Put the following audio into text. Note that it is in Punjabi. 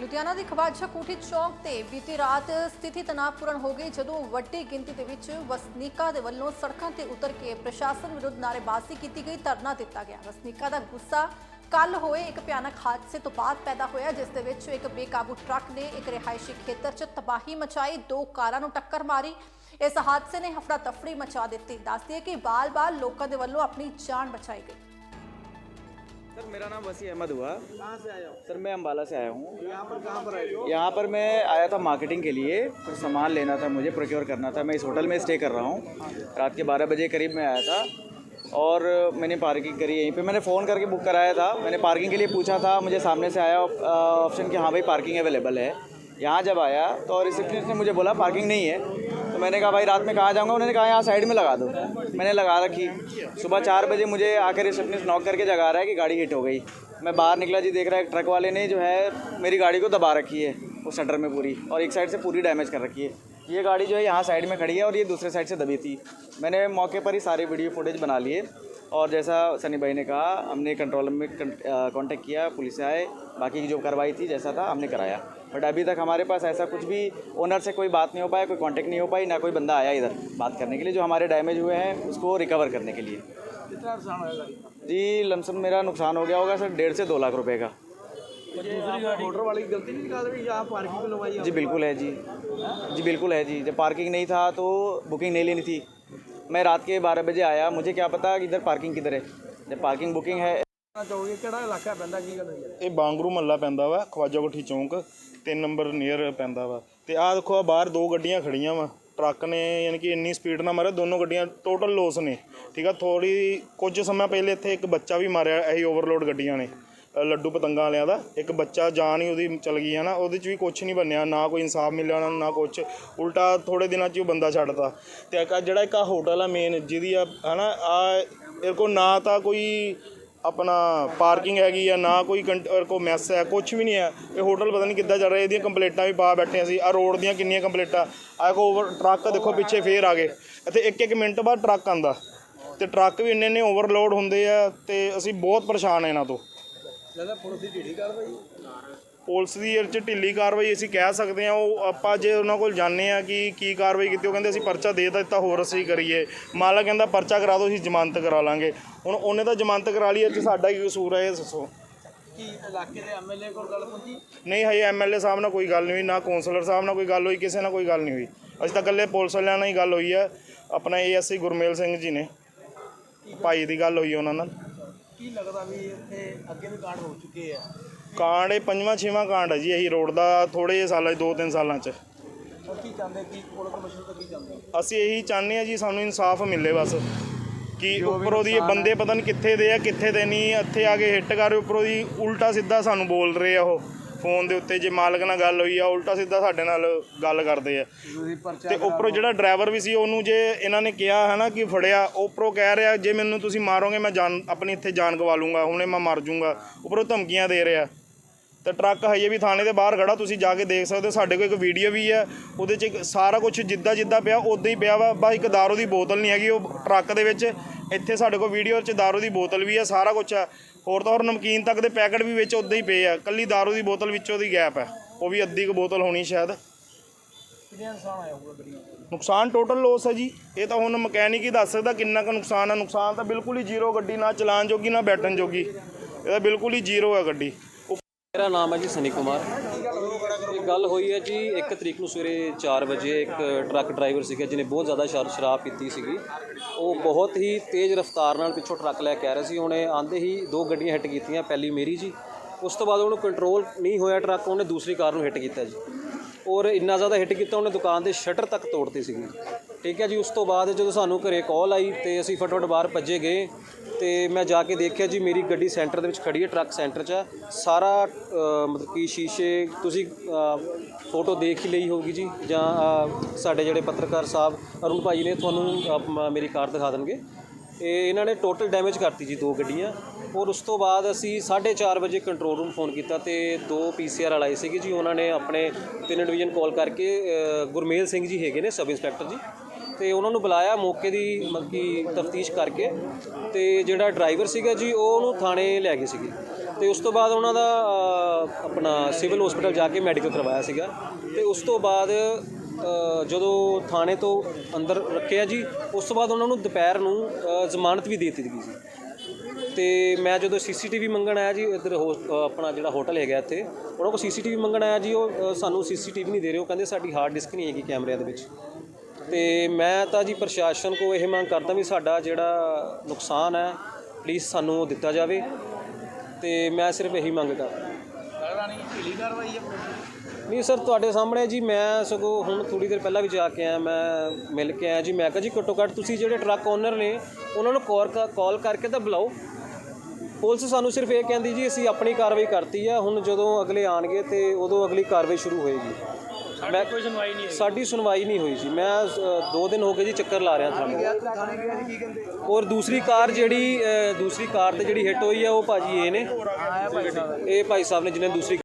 ਲੁਧਿਆਣਾ ਦੀ ਖਵਾਜਾ ਕੋਠੀ ਚੌਕ ਤੇ ਬੀਤੀ ਰਾਤ ਸਥਿਤੀ ਤਣਾਅਪੂਰਨ ਹੋ ਗਈ ਜਦੋਂ ਵੱਡੀ ਗਿਣਤੀ ਦੇ ਵਿੱਚ ਵਸਨੀਕਾਂ ਦੇ ਵੱਲੋਂ ਸੜਕਾਂ ਤੇ ਉਤਰ ਕੇ ਪ੍ਰਸ਼ਾਸਨ ਵਿਰੁੱਧ ਨਾਅਰੇਬਾਜ਼ੀ ਕੀਤੀ ਗਈ, ਧਰਨਾ ਦਿੱਤਾ ਗਿਆ। ਵਸਨੀਕਾਂ ਦਾ ਗੁੱਸਾ ਕੱਲ ਹੋਏ ਇੱਕ ਭਿਆਨਕ ਹਾਦਸੇ ਤੋਂ ਬਾਅਦ ਪੈਦਾ ਹੋਇਆ, ਜਿਸ ਦੇ ਵਿੱਚ ਇੱਕ ਬੇਕਾਬੂ ਟਰੱਕ ਨੇ ਇੱਕ ਰਿਹਾਇਸ਼ੀ ਖੇਤਰ 'ਚ ਤਬਾਹੀ ਮਚਾਈ, ਦੋ ਕਾਰਾਂ ਨੂੰ ਟੱਕਰ ਮਾਰੀ। ਇਸ ਹਾਦਸੇ ਨੇ ਹਫੜਾ ਤਫੜੀ ਮਚਾ ਦਿੱਤੀ। ਦੱਸਦੀ ਹੈ ਕਿ ਬਾਲ-ਬਾਲ ਲੋਕਾਂ ਦੇ ਵੱਲੋਂ ਆਪਣੀ ਜਾਨ ਬਚਾਈ ਗਈ। सर मेरा नाम वसी अहमद हुआ। कहाँ से आया हो? सर मैं अम्बाला से आया हूँ। यहाँ पर कहाँ पर आए हो? यहाँ पर मैं आया था मार्केटिंग के लिए कुछ सामान लेना था मुझे प्रोक्योर करना था। मैं इस होटल में स्टे कर रहा हूँ। रात के बारह बजे करीब मैं आया था। और मैंने पार्किंग करी यहीं पे। मैंने फ़ोन करके बुक कराया था। मैंने पार्किंग के लिए पूछा था मुझे सामने से आया ऑप्शन कि हाँ भाई पार्किंग अवेलेबल है। यहाँ जब आया तो रिसेप्शनिस्ट ने मुझे बोला पार्किंग नहीं है। तो मैंने कहा, भाई, रात में कहाँ जाऊँगा? उन्होंने कहा, यहाँ साइड में लगा दो। मैंने लगा रखी। सुबह चार बजे मुझे आकर रिसेप्शनिस्ट नॉक करके जगा रहा है कि गाड़ी हिट हो गई। मैं बाहर निकला जी, देख रहा है ट्रक वाले ने जो है मेरी गाड़ी को दबा रखी है, उस शटर में पूरी, और एक साइड से पूरी डैमेज कर रखी है। ये गाड़ी जो है यहाँ साइड में खड़ी है और ये दूसरे साइड से दबी थी। मैंने मौके पर ही सारे वीडियो फुटेज बना लिए। और जैसा सनी भाई ने कहा हमने कंट्रोल में कांटेक्ट किया पुलिस से आए बाकी की जो कार्रवाई थी जैसा था हमने कराया। बट अभी तक हमारे पास ऐसा कुछ भी ओनर से कोई बात नहीं हो पाया कोई कांटेक्ट नहीं हो पाई ना कोई बंदा आया इधर बात करने के लिए जो हमारे डैमेज हुए हैं उसको रिकवर करने के लिए। जी लमसम मेरा नुकसान हो गया होगा सर डेढ़ से दो लाख रुपए का। मोटर वाले की गलती नहीं निकाल पार्किंग जी बिल्कुल है जी। जी बिल्कुल है जी। जब पार्किंग नहीं था तो बुकिंग नहीं लेनी थी। मैं रात के बारह बजे आया मुझे क्या पता कि इधर पार्किंग किधर है जब पार्किंग बुकिंग है ਚਾਹੋਗੇ ਕਿਹੜਾ ਇਲਾਕਾ ਪੈਂਦਾ ਕੀ ਗੱਲ ਹੋਈ ਹੈ ਇਹ ਬਾਂਗਰੂ ਮੱਲਾ ਪੈਂਦਾ ਵਾ ਖਵਾਜਾ ਕੋਠੀ ਚੌਂਕ 3 ਨੰਬਰ ਨੀਅਰ ਪੈਂਦਾ ਵਾ ਤੇ ਆਹ ਦੇਖੋ ਆ ਬਾਹਰ ਦੋ ਗੱਡੀਆਂ ਖੜੀਆਂ ਵਾ ਟਰੱਕ ਨੇ ਯਾਨੀ ਕਿ ਇੰਨੀ ਸਪੀਡ ਨਾਲ ਮਾਰਿਆ ਦੋਨੋਂ ਗੱਡੀਆਂ ਟੋਟਲ ਲੋਸ ਨੇ ਠੀਕ ਆ ਥੋੜੀ ਕੁਝ ਸਮਾਂ ਪਹਿਲੇ ਇੱਥੇ ਇੱਕ ਬੱਚਾ ਵੀ ਮਾਰਿਆ ਇਹੀ ਓਵਰਲੋਡ ਗੱਡੀਆਂ ਨੇ ਅ, ਲੱਡੂ ਪਤੰਗਾਂ ਵਾਲਿਆਂ ਦਾ। ਇੱਕ ਬੱਚਾ ਜਾਨ ਹੀ ਉਹਦੀ ਚਲ ਗਈ ਹੈ ਨਾ, ਉਹਦੇ 'ਚ ਵੀ ਕੁਝ ਨਹੀਂ ਬਣਿਆ, ਨਾ ਕੋਈ ਇਨਸਾਫ ਮਿਲਿਆ ਉਹਨਾਂ ਨੂੰ, ਨਾ ਕੁਝ ਉਲਟਾ ਥੋੜੇ ਦਿਨਾਂ 'ਚ ਉਹ ਬੰਦਾ ਛੱਡਤਾ ਤੇ। ਇੱਕ ਆਹ ਜਿਹੜਾ ਇੱਕ ਆਹ ਹੋਟਲ ਆ ਮੇਨ ਜਿਹਦੀ ਆ, ਹਨਾ, ਆ ਇਹ ਕੋ ਨਾ ਤਾਂ ਕੋਈ ਆਪਣਾ ਪਾਰਕਿੰਗ ਹੈਗੀ ਆ, ਨਾ ਕੋਈ ਕੋ ਮੈਸ ਹੈ ਕੁਝ ਵੀ ਨਹੀਂ ਹੈ। ਇਹ ਹੋਟਲ ਪਤਾ ਨਹੀਂ ਕਿੱਦਾਂ ਚੱਲ ਰਿਹਾ, ਇਹਦੀਆਂ ਕੰਪਲੇਂਟਾਂ ਵੀ ਪਾ ਬੈਠੇ ਅਸੀਂ। ਆ ਰੋਡ ਦੀਆਂ ਕਿੰਨੀਆਂ ਕੰਪਲੇਂਟਾਂ। ਆ ਕੋ ਓਵਰ ਟਰੱਕ ਦੇਖੋ ਪਿੱਛੇ ਫੇਰ ਆ ਗਏ। ਇੱਥੇ ਇੱਕ ਇੱਕ ਮਿੰਟ ਬਾਅਦ ਟਰੱਕ ਆਂਦਾ ਤੇ ਟਰੱਕ ਵੀ ਇੰਨੇ ਇੰਨੇ ਓਵਰਲੋਡ ਹੁੰਦੇ ਆ ਤੇ ਅਸੀਂ ਬਹੁਤ ਪਰੇਸ਼ਾਨ ਆ ਇਹਨਾਂ ਤੋਂ। ਲੱਗਦਾ ਪੁਲਿਸ ਦੀ ਢੀੜੀ ਕਾਰਵਾਈ? ਪੁਲਿਸ ਦੀ ਇਹ 'ਚ ਢਿੱਲੀ ਕਾਰਵਾਈ ਅਸੀਂ ਕਹਿ ਸਕਦੇ ਆ ਉਹ ਆਪਾਂ ਜੇ ਉਹਨਾਂ ਕੋਲ ਜਾਣਦੇ ਆ ਕਿ ਕੀ ਕਾਰਵਾਈ ਕੀਤੀ ਉਹ ਕਹਿੰਦੇ ਅਸੀਂ ਪਰਚਾ ਦੇ ਤਾਂ ਦਿੱਤਾ ਹੋਰ ਅਸੀਂ ਕਰੀਏ। ਮਾਲਕ ਕਹਿੰਦਾ ਪਰਚਾ ਕਰਾ ਦਿਓ ਅਸੀਂ ਜ਼ਮਾਨਤ ਕਰਾ ਲਾਂਗੇ। ਹੁਣ ਉਹਨੇ ਤਾਂ ਜ਼ਮਾਨਤ ਕਰਾ ਲਈ 'ਚ ਸਾਡਾ ਕੀ ਕਸੂਰ ਹੈ ਇਹ ਦੱਸੋ। ਕੀ ਇਲਾਕੇ ਦੇ ਐਮਐਲਏ ਕੋਲ ਗੱਲ ਪਹੁੰਚੀ ਨਹੀਂ ਹਜੇ ਐਮਐਲਏ ਸਾਹਿਬ ਨਾਲ ਕੋਈ ਗੱਲ ਨਹੀਂ ਹੋਈ ਨਾ ਕੌਂਸਲਰ ਸਾਹਿਬ ਨਾਲ ਕੋਈ ਗੱਲ ਹੋਈ ਕਿਸੇ ਨਾਲ ਕੋਈ ਗੱਲ ਨਹੀਂ ਹੋਈ। ਅਸੀਂ ਤਾਂ ਇਕੱਲੇ ਪੁਲਿਸ ਵਾਲਿਆਂ ਨਾਲ ਹੀ ਗੱਲ ਹੋਈ ਹੈ ਆਪਣਾ ਏਐਸਸੀ ਗੁਰਮੇਲ ਸਿੰਘ ਜੀ ਨੇ। ਭਾਈ ਦੀ ਗੱਲ ਹੋਈ ਉਹਨਾਂ ਨਾਲ। ਕੀ ਲੱਗਦਾ ਵੀ ਇੱਥੇ ਅੱਗੇ ਵੀ ਕਾਂਡ ਹੋ ਚੁੱਕੇ ਆ? ਕਾਂਡ ਇਹ ਪੰਜਵਾਂ ਛੇਵਾਂ ਕਾਂਡ ਹੈ ਜੀ ਇਹੀ ਰੋਡ ਦਾ ਥੋੜੇ ਜਿਹੇ ਸਾਲਾਂ 'ਚ ਦੋ ਤਿੰਨ ਸਾਲਾਂ 'ਚ। ਹੋਰ ਕੀ ਚਾਹੁੰਦੇ ਕੀ ਪੁਲਿਸ ਕਮਿਸ਼ਨ ਤੋਂ ਕੀ ਚਾਹੁੰਦੇ ਅਸੀਂ ਇਹੀ ਚਾਹੁੰਦੇ ਆ ਜੀ ਸਾਨੂੰ ਇਨਸਾਫ ਮਿਲੇ ਬਸ। ਕਿ ਉੱਪਰੋਂ ਦੀ ਇਹ ਬੰਦੇ ਪਤਾ ਨਹੀਂ ਕਿੱਥੇ ਦੇ ਆ ਕਿੱਥੇ ਦੇ ਨਹੀਂ ਇੱਥੇ ਆ ਕੇ ਹਿੱਟ ਕਰ ਰਹੇ ਉੱਪਰੋਂ ਦੀ ਉਲਟਾ ਸਿੱਧਾ ਸਾਨੂੰ ਬੋਲ ਰਹੇ ਆ ਉਹ। ਫੋਨ ਦੇ ਉੱਤੇ ਜੇ ਮਾਲਕ ਨਾਲ ਗੱਲ ਹੋਈ ਆ ਉਲਟਾ ਸਿੱਧਾ ਸਾਡੇ ਨਾਲ ਗੱਲ ਕਰਦੇ ਆ। ਤੇ ਉੱਪਰੋਂ ਜਿਹੜਾ ਡਰਾਈਵਰ ਵੀ ਸੀ ਉਹਨੂੰ ਜੇ ਇਹਨਾਂ ਨੇ ਕਿਹਾ ਹੈ ਨਾ ਕਿ ਫੜਿਆ ਉੱਪਰੋਂ ਕਹਿ ਰਿਹਾ ਜੇ ਮੈਨੂੰ ਤੁਸੀਂ ਮਾਰੋਗੇ ਮੈਂ ਜਾਨ ਆਪਣੀ ਇੱਥੇ ਜਾਨ ਗਵਾ ਲੂੰਗਾ ਹੁਣੇ ਮੈਂ ਮਰ ਜਾਊਂਗਾ ਉੱਪਰੋਂ ਧਮਕੀਆਂ ਦੇ ਰਿਹਾ। ਤੇ ਟਰੱਕ ਹਜੇ ਵੀ ਥਾਣੇ ਦੇ ਬਾਹਰ ਖੜਾ ਤੁਸੀਂ ਜਾ ਕੇ ਦੇਖ ਸਕਦੇ ਹੋ ਸਾਡੇ ਕੋਲ ਇੱਕ ਵੀਡੀਓ ਵੀ ਹੈ ਉਹਦੇ 'ਚ ਸਾਰਾ ਕੁਝ ਜਿੱਦਾਂ ਜਿੱਦਾਂ ਪਿਆ ਉਦਾਂ ਹੀ ਪਿਆ ਵਾ ਬਸ ਇੱਕ ਦਾਰੂ ਦੀ ਬੋਤਲ ਨਹੀਂ ਹੈਗੀ ਉਹ ਟਰੱਕ ਦੇ ਵਿੱਚ। ਇੱਥੇ ਸਾਡੇ ਕੋਲ ਵੀਡੀਓ 'ਚ ਦਾਰੂ ਦੀ ਬੋਤਲ ਵੀ ਹੈ ਸਾਰਾ ਕੁਝ ਹੈ ਹੋਰ ਤਾਂ ਹੋਰ ਨਮਕੀਨ ਤੱਕ ਦੇ ਪੈਕਟ ਵੀ ਵਿੱਚ ਉਦਾਂ ਹੀ ਪਏ ਆ। ਕੱਲੀ ਦਾਰੂ ਦੀ ਬੋਤਲ ਵਿੱਚੋਂ ਦੀ ਗੈਪ ਹੈ ਉਹ ਵੀ ਅੱਧੀ ਕੁ ਬੋਤਲ ਹੋਣੀ ਸ਼ਾਇਦ। ਨੁਕਸਾਨ ਟੋਟਲ ਲੋਸ ਹੈ ਜੀ। ਇਹ ਤਾਂ ਹੁਣ ਮਕੈਨਿਕ ਹੀ ਦੱਸ ਸਕਦਾ ਕਿੰਨਾ ਕੁ ਨੁਕਸਾਨ ਹੈ ਨੁਕਸਾਨ ਤਾਂ ਬਿਲਕੁਲ ਹੀ ਜ਼ੀਰੋ ਗੱਡੀ ਨਾ ਚਲਾਉਣ ਜੋਗੀ ਨਾ ਬੈਠਣ ਜੋਗੀ। ਇਹ ਤਾਂ ਬਿਲਕੁਲ ਹੀ ਜ਼ੀਰੋ ਹੈ ਗੱਡੀ। ਮੇਰਾ ਨਾਮ ਹੈ ਜੀ ਸਨੀ ਕੁਮਾਰ। ਗੱਲ ਹੋਈ ਹੈ ਜੀ 1 ਤਰੀਕ ਨੂੰ ਸਵੇਰੇ 4 ਵਜੇ ਇੱਕ ਟਰੱਕ ਡਰਾਈਵਰ ਸੀਗਾ, ਜਿਹਨੇ ਬਹੁਤ ਜ਼ਿਆਦਾ ਸ਼ਰ- ਸ਼ਰਾਬ ਪੀਤੀ ਸੀਗੀ। ਉਹ ਬਹੁਤ ਹੀ ਤੇਜ਼ ਰਫ਼ਤਾਰ ਨਾਲ ਪਿੱਛੋਂ ਟਰੱਕ ਲੈ ਕੇ ਆ ਰਿਹਾ ਸੀ। ਉਹਨੇ ਆਂਦੇ ਹੀ ਦੋ ਗੱਡੀਆਂ ਹਿੱਟ ਕੀਤੀਆਂ, ਪਹਿਲੀ ਮੇਰੀ ਜੀ। ਉਸ ਤੋਂ ਬਾਅਦ ਉਹਨੂੰ ਕੰਟਰੋਲ ਨਹੀਂ ਹੋਇਆ ਟਰੱਕ, ਉਹਨੇ ਦੂਸਰੀ ਕਾਰ ਨੂੰ ਹਿੱਟ ਕੀਤਾ ਜੀ। ਔਰ ਇੰਨਾ ਜ਼ਿਆਦਾ ਹਿੱਟ ਕੀਤਾ, ਉਹਨੇ ਦੁਕਾਨ ਦੇ ਸ਼ਟਰ ਤੱਕ ਤੋੜਤੀ ਸੀਗੀ ਠੀਕ ਹੈ ਜੀ, ਉਸ ਤੋਂ ਬਾਅਦ ਜਦੋਂ ਸਾਨੂੰ ਘਰੇ ਕਾਲ ਆਈ ਤੇ ਅਸੀਂ ਫਟਾਫਟ ਬਾਹਰ ਭੱਜੇ ਗਏ ਤੇ ਮੈਂ ਜਾ ਕੇ ਦੇਖਿਆ ਜੀ, ਮੇਰੀ ਗੱਡੀ ਸੈਂਟਰ ਦੇ ਵਿੱਚ ਖੜੀ ਹੈ ਟਰੱਕ ਸੈਂਟਰ 'ਚ ਹੈ। ਸਾਰਾ ਮਤਲਬ ਕਿ ਸ਼ੀਸ਼ੇ, ਤੁਸੀਂ ਫੋਟੋ ਦੇਖ ਹੀ ਲਈ ਹੋਗੀ ਜੀ, ਜਾਂ ਸਾਡੇ ਜਿਹੜੇ ਪੱਤਰਕਾਰ ਸਾਹਿਬ ਅਰੁਣ ਭਾਈ ਨੇ ਤੁਹਾਨੂੰ ਮੇਰੀ ਕਾਰ ਦਿਖਾ ਦੇਣਗੇ ਇਹ ਇਹਨਾਂ ਨੇ ਟੋਟਲ ਡੈਮੇਜ ਕਰਤੀ ਜੀ ਦੋ ਗੱਡੀਆਂ। ਔਰ ਉਸ ਤੋਂ ਬਾਅਦ ਅਸੀਂ 4:30 ਵਜੇ ਕੰਟਰੋਲ ਰੂਮ ਫੋਨ ਕੀਤਾ ਤੇ ਦੋ ਪੀਸੀਆਰ ਵਾਲੇ ਸੀਗੇ ਜੀ। ਉਹਨਾਂ ਨੇ ਆਪਣੇ ਤਿੰਨ ਡਿਵੀਜ਼ਨ ਕਾਲ ਕਰਕੇ ਗੁਰਮੇਲ ਸਿੰਘ ਜੀ ਹੈਗੇ ਨੇ ਸਬ ਇੰਸਪੈਕਟਰ ਜੀ। ਤੇ ਉਹਨਾਂ ਨੂੰ ਬੁਲਾਇਆ, ਮੌਕੇ ਦੀ ਮਤਲਬ ਕਿ ਤਫਤੀਸ਼ ਕਰਕੇ ਤੇ ਜਿਹੜਾ ਡਰਾਈਵਰ ਸੀਗਾ ਜੀ, ਉਹ ਉਹਨੂੰ ਥਾਣੇ ਲੈ ਗਏ ਸੀਗੇ। ਤੇ ਉਸ ਤੋਂ ਬਾਅਦ ਉਹਨਾਂ ਦਾ ਆਪਣਾ ਸਿਵਲ ਹਸਪੀਟਲ ਜਾ ਕੇ ਮੈਡੀਕਲ ਕਰਵਾਇਆ ਸੀਗਾ। ਤੇ ਉਸ ਤੋਂ ਬਾਅਦ ਜਦੋਂ ਥਾਣੇ ਤੋਂ ਅੰਦਰ ਰੱਖਿਆ ਜੀ ਉਸ ਤੋਂ ਬਾਅਦ ਉਹਨਾਂ ਨੂੰ ਦੁਪਹਿਰ ਨੂੰ ਜ਼ਮਾਨਤ ਵੀ ਦੇ ਦਿੱਤੀ ਗਈ ਸੀ। ਤੇ ਮੈਂ ਜਦੋਂ ਸੀਸੀਟੀਵੀ ਮੰਗਣ ਆਇਆ ਜੀ ਇੱਧਰ ਹੋਸ- ਆਪਣਾ ਜਿਹੜਾ ਹੋਟਲ ਹੈਗਾ ਇੱਥੇ ਉਹਨਾਂ ਕੋਲ ਸੀਸੀਟੀਵੀ ਮੰਗਣ ਆਇਆ ਜੀ ਉਹ ਅ, ਸਾਨੂੰ ਸੀਸੀਟੀਵੀ ਨਹੀਂ ਦੇ ਰਹੇ ਉਹ ਕਹਿੰਦੇ ਸਾਡੀ ਹਾਰਡ ਡਿਸਕ ਨਹੀਂ ਹੈਗੀ ਕੈਮਰਿਆਂ ਦੇ ਵਿੱਚ। ਤੇ ਮੈਂ ਤਾਂ ਜੀ ਪ੍ਰਸ਼ਾਸਨ ਕੋ ਇਹ ਮੰਗ ਕਰਦਾ ਵੀ ਸਾਡਾ ਜਿਹੜਾ ਨੁਕਸਾਨ ਹੈ ਪਲੀਜ਼ ਸਾਨੂੰ ਉਹ ਦਿੱਤਾ ਜਾਵੇ। ਤੇ ਮੈਂ ਸਿਰਫ ਇਹੀ ਮੰਗ ਕਰਦਾ। ਨਹੀਂ ਸਰ ਤੁਹਾਡੇ ਸਾਹਮਣੇ ਜੀ ਮੈਂ ਸਗੋਂ ਹੁਣ ਥੋੜੀ ਦੇਰ ਪਹਿਲਾਂ ਵੀ ਜਾ ਕੇ ਆਇਆ ਮੈਂ ਮਿਲ ਕੇ ਆਇਆ ਜੀ। ਮੈਂ ਕਿਹਾ ਜੀ ਘੱਟੋ ਘੱਟ ਤੁਸੀਂ ਜਿਹੜੇ ਟਰੱਕ ਓਨਰ ਨੇ ਉਹਨਾਂ ਨੂੰ ਕਾਲ ਕਾਲ ਕਰਕੇ ਤਾਂ ਬੁਲਾਓ। ਪੁਲਿਸ ਸਾਨੂੰ ਸਿਰਫ ਇਹ ਕਹਿੰਦੀ ਜੀ ਅਸੀਂ ਆਪਣੀ ਕਾਰਵਾਈ ਕਰਤੀ ਆ ਹੁਣ ਜਦੋਂ ਅਗਲੇ ਆਣਗੇ ਤੇ ਉਦੋਂ ਅਗਲੀ ਕਾਰਵਾਈ ਸ਼ੁਰੂ ਹੋਏਗੀ। ਮੈਂ ਕੋਈ ਸੁਣਵਾਈ ਨਹੀਂ ਸਾਡੀ ਸੁਣਵਾਈ ਨਹੀਂ ਹੋਈ ਜੀ। ਮੈਂ ਅ, ਦੋ ਦਿਨ ਹੋ ਗਏ ਜੀ ਚੱਕਰ ਲਾ ਰਿਹਾ ਤੁਹਾਨੂੰ। ਔਰ ਦੂਸਰੀ ਕਾਰ ਜਿਹੜੀ ਦੂਸਰੀ ਕਾਰ ਤੇ ਜਿਹੜੀ ਹਿੱਟ ਹੋਈ ਆ ਉਹ ਭਾਜੀ ਇਹ ਨੇ। ਇਹ ਭਾਈ ਸਾਹਿਬ ਨੇ ਜਿਹਨੇ ਦੂਸਰੀ